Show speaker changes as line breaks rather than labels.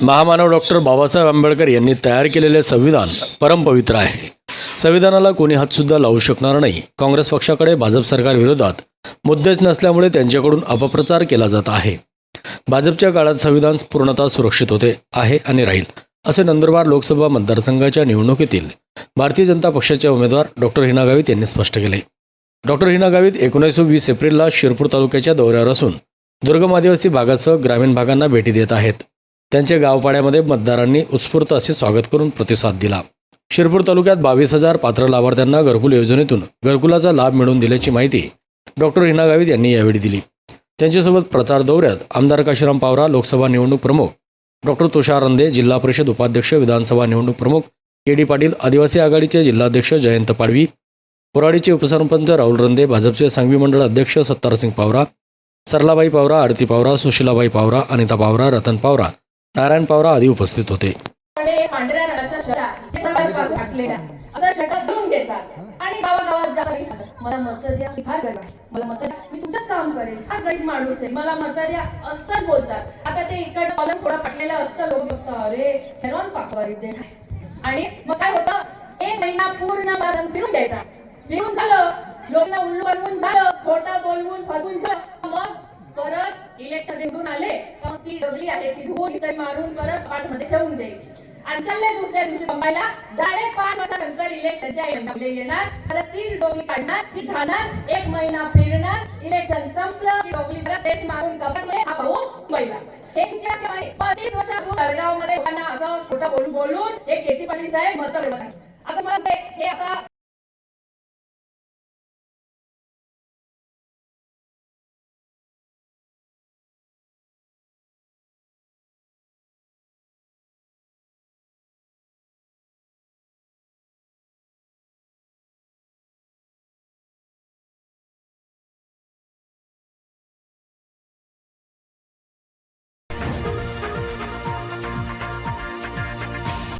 महामानव डॉक्टर बाबासाहेब आंबेडकर यांनी तयार केलेले संविधान परमपवित्र आहे. संविधानाला कोणी हातसुद्धा लावू शकणार नाही. काँग्रेस पक्षाकडे भाजप सरकार विरोधात मुद्देच नसल्यामुळे त्यांच्याकडून अपप्रचार केला जात आहे. भाजपच्या काळात संविधान पूर्णतः सुरक्षित होते आहे आणि राहील असे नंदुरबार लोकसभा मतदारसंघाच्या निवडणुकीतील भारतीय जनता पक्षाचे उमेदवार डॉक्टर हिना गावित यांनी स्पष्ट केले. डॉक्टर हिना गावित एकोणीसशे वीस एप्रिलला शिरपूर तालुक्याच्या दौऱ्यावर असून दुर्गम आदिवासी भागासह ग्रामीण भागांना भेटी देत आहेत. त्यांचे गावपाड्यामध्ये मतदारांनी उत्स्फूर्त असे स्वागत करून प्रतिसाद दिला. शिरपूर तालुक्यात बावीस हजार पात्र लाभार्थ्यांना घरकुल योजनेतून घरकुलाचा लाभ मिळवून दिल्याची माहिती डॉक्टर हिना गावित यांनी यावेळी दिली. त्यांच्यासोबत प्रचार दौऱ्यात आमदार काशीराम पावरा लोकसभा निवडणूक प्रमुख डॉक्टर तुषार रंदे जिल्हा परिषद उपाध्यक्ष विधानसभा निवडणूक प्रमुख के डी पाटील आदिवासी आघाडीचे जिल्हाध्यक्ष जयंत पाडवी कोराडीचे उपसरपंच राहुल रंदे भाजपचे सांगवी मंडळ अध्यक्ष सत्तारसिंग पावरा सरलाबाई पावरा आरती पावरा सुशीलाबाई पावरा अनिता पावरा रतन पावरा नारायण पावरा आदी उपस्थित होते.
कडे पांढऱ्या रंगाचा शर्ट शेतापासून फाटलेला असा शर्ट देतात आणि गावागावात जातात. मला मत द्या फार गरीब आहे. मला मत द्या मी तुमचंच काम करेल हा गरीब माणूस आहे. मला मत द्या असंच बोलतात. आता ते इकडे कॉलम थोडं फाटलेलं असतं लोक बघतात अरे हेरॉन पाकवारी दे आणि मग काय होतं? एक महिना पूर्ण बाजार फिरून द्यायचा. फिरून झालं लोकांना उल्लू बनवून झालं खोटं बोलवून फसवून झालं. मग परत इलेक्शन निवडून आले. ती डगली आहे ती धुवून इतर मारून परत पाठमध्ये ठेवून द्यायची. आणि चालले दुसऱ्या दिवशी बंबाईला. डायरेक्ट पाच वर्षानंतर इलेक्शनच्या येणार. आता तीच डोगली काढणार ती खाणार एक महिना फिरणार. इलेक्शन संपलं ती डोगली परत तेच मारून कपडमध्ये हा भाऊ महिला हे किती टक्के आहे? पस्तीस वर्षापासून दर्गावमध्ये लोकांना असं खोटं बोलून बोलून हे केसी पाटील साहेब मत आता मला हे आता